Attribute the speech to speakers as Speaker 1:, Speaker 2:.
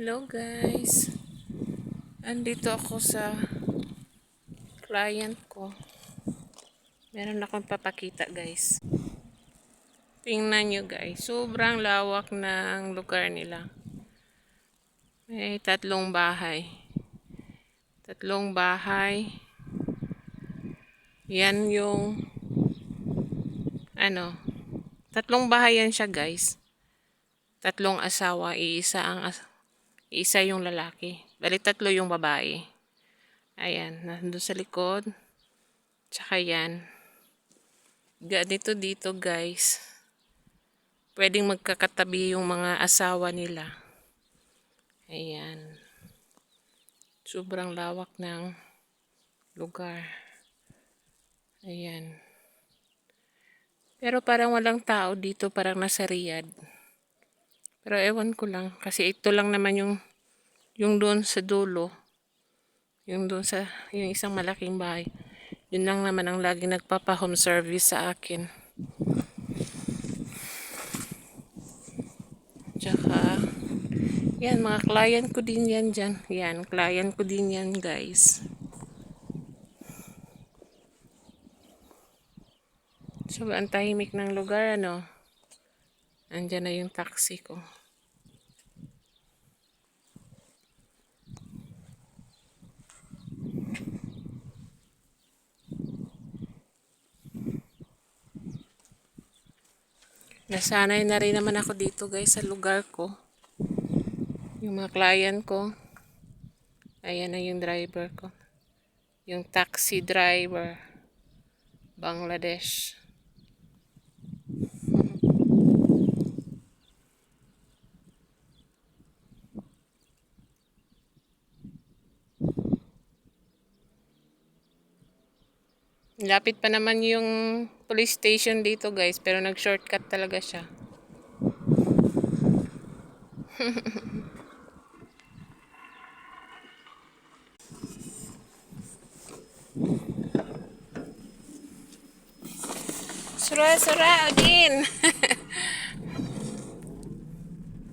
Speaker 1: Hello guys. Andito ako sa client ko. Meron akong papakita guys. Tingnan nyo guys. Sobrang lawak ng lugar nila. May tatlong bahay. Tatlong bahay. Yan yung ano. Tatlong bahay yan siya guys. Tatlong asawa. Iisa ang as isa yung lalaki. Bali tatlo yung babae. Ayan, nandun sa likod. Tsaka yan. Ganito dito guys. Pwedeng magkakatabi yung mga asawa nila. Ayan. Sobrang lawak ng lugar. Ayan. Pero parang walang tao dito, parang nasa Riyadh. Pero ewan ko lang kasi ito lang naman yung yung doon sa dulo. Yung doon sa yung isang malaking bahay. Yun lang naman ang laging nagpapa-home service sa akin. Tsaka yan mga client ko din yan dyan. Yan, client ko din yan guys. So, ang tahimik ng lugar, ano? Andyan na yung taxi ko. Nasanay na rin naman ako dito guys sa lugar ko. Yung mga client ko. Ayan na yung driver ko. Yung taxi driver. Bangladesh. Lapit pa naman yung police station dito guys, pero nag-shortcut talaga siya. Sura, sura, Odin!